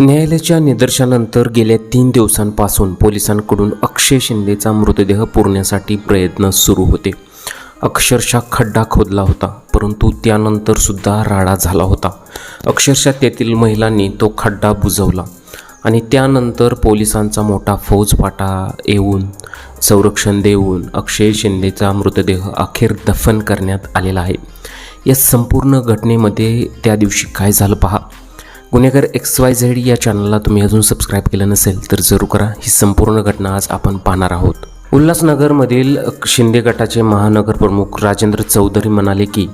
न्यायालयाच्या निदर्शनानंतर गेल्या तीन दिवसांपासून पोलिसांकडून अक्षय शिंदेचा मृतदेह पुरण्यासाठी प्रयत्न सुरू होते. अक्षरशः खड्डा खोदला होता परंतु त्यानंतर सुद्धा राडा झाला होता. अक्षरशः तेथील महिलांनी तो खड्डा बुजवला आणि त्यानंतर पोलिसांचा मोठा फौजफाटा येऊन संरक्षण देऊन अक्षय शिंदेचा मृतदेह अखेर दफन करण्यात आलेला आहे. या संपूर्ण घटनेमध्ये त्या दिवशी काय झालं पहा? गुन्हेगार एक्स वाय झेड या चॅनलला तुम्ही अजून सबस्क्राईब केलं नसेल तर जरूर करा. ही संपूर्ण घटना आज आपण पाहणार आहोत. उल्हासनगरमधील शिंदे गटाचे महानगर प्रमुख राजेंद्र चौधरी म्हणाले की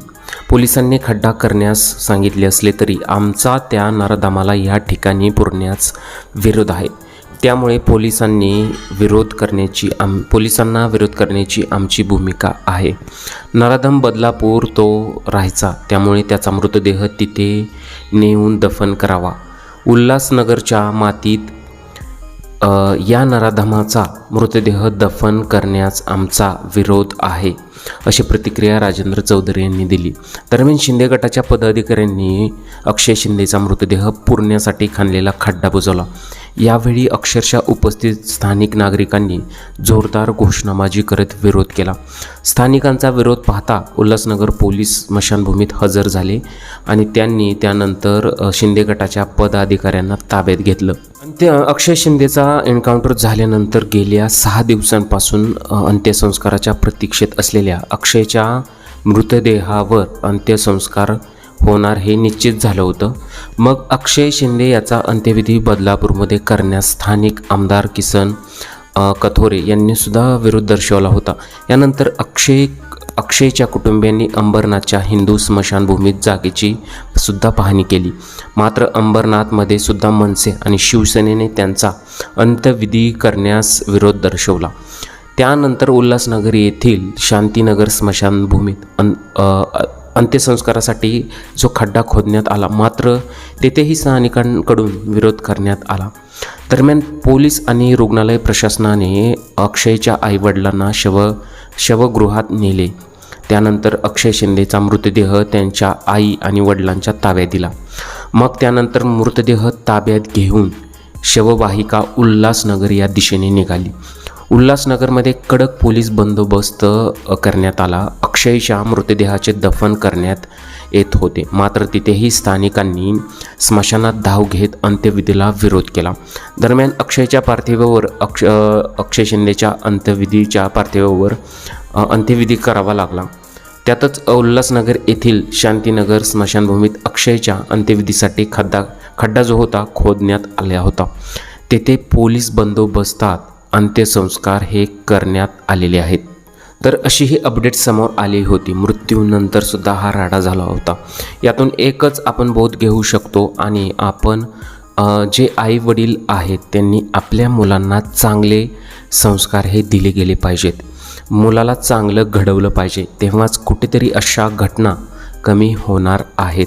पोलिसांनी खड्डा करण्यास सांगितले असले तरी आमचा त्या नराधामाला या ठिकाणी पुरण्यास विरोध आहे. त्यामुळे पोलिसांनी विरोध करण्याची आम पोलिसांना विरोध करण्याची आमची भूमिका आहे. नराधम बदलापूर तो राहायचा त्यामुळे त्याचा मृतदेह तिथे नेऊन दफन करावा. उल्हासनगरच्या मातीत या नराधमाचा मृतदेह दफन करण्यास आमचा विरोध आहे अशी प्रतिक्रिया राजेंद्र चौधरी यांनी दिली. दरम्यान शिंदे गटाच्या पदाधिकाऱ्यांनी अक्षय शिंदेचा मृतदेह पुरण्यासाठी खाणलेला खड्डा बुजवला. यावेळी अक्षरशः उपस्थित स्थानिक नागरिकांनी जोरदार घोषणाबाजी करत विरोध केला. स्थानिकांचा विरोध पाहता उल्हासनगर पोलीस स्मशानभूमीत हजर झाले आणि त्यांनी त्यानंतर शिंदे गटाच्या पदाधिकाऱ्यांना ताब्यात घेतलं. आणि ते अक्षय शिंदेचा एन्काउंटर झाल्यानंतर गेल्या सहा दिवसांपासून अंत्यसंस्काराच्या प्रतीक्षेत असलेल्या अक्षयच्या मृतदेहावर अंत्यसंस्कार होणार हे निश्चित झालं होतं. मग अक्षय शिंदे याचा अंत्यविधी बदलापूरमध्ये करण्यास स्थानिक आमदार किसन कथोरे यांनीसुद्धा विरोध दर्शवला होता. यानंतर अक्षय अक्षयच्या कुटुंबियांनी अंबरनाथच्या हिंदू स्मशानभूमीत जागेची सुद्धा पाहणी केली. मात्र अंबरनाथमध्ये सुद्धा मनसे आणि शिवसेनेने त्यांचा अंत्यविधी करण्यास विरोध दर्शवला. त्यानंतर उल्हासनगर येथील शांतीनगर स्मशानभूमीत अन अंत्यसंस्कारासाठी जो खड्डा खोदण्यात आला मात्र तेथेही स्थानिकांकडून विरोध करण्यात आला. दरम्यान पोलीस आणि रुग्णालय प्रशासनाने अक्षयच्या आईवडिलांना शव शवगृहात नेले. त्यानंतर अक्षय शिंदेचा मृतदेह त्यांच्या आई आणि वडिलांच्या ताब्यात दिला. मग त्यानंतर मृतदेह ताब्यात घेऊन शववाहिका उल्हासनगर या दिशेने निघाली. उल्हासनगरमध्ये कडक पोलीस बंदोबस्त करण्यात आला. अक्षयच्या मृतदेहाचे दफन करण्यात येत होते. मात्र तिथेही स्थानिकांनी स्मशानात धाव घेत अंत्यविधीला विरोध केला. दरम्यान अक्षयच्या पार्थिवावर अक्ष अक्षय शिंदेच्या अंत्यविधीच्या पार्थिवावर अंत्यविधी करावा लागला. त्यातच उल्हासनगर येथील शांतीनगर स्मशानभूमीत अक्षयच्या अंत्यविधीसाठी खड्डा खड्डा जो होता खोदण्यात आला होता. तेथे पोलीस बंदोबस्तात अंत्यसंस्कार हे करण्यात आलेले आहेत. तर अशी ही अपडेट समोर आली होती. मृत्यूनंतर सुद्धा हा राडा झाला होता. यातून एकच आपण बोध घेऊ शकतो आणि आपण जे आई वडील आहेत त्यांनी आपल्या मुलांना चांगले संस्कार हे दिले गेले पाहिजेत. मुलाला चांगलं घडवलं पाहिजे. तेव्हाच कुठेतरी अशा घटना कमी होणार आहेत.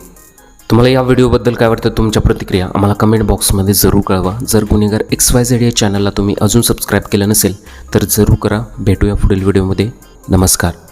तुम्हाला या व्हिडिओबद्दल काय वाटतं? तुमच्या प्रतिक्रिया आम्हाला कमेंट बॉक्समध्ये जरूर कळवा. जर गुन्हेगार एक्स वाय झेड या चॅनलला तुम्ही अजून सबस्क्राईब केलं नसेल तर जरूर करा. भेटूया पुढील व्हिडिओमध्ये. नमस्कार.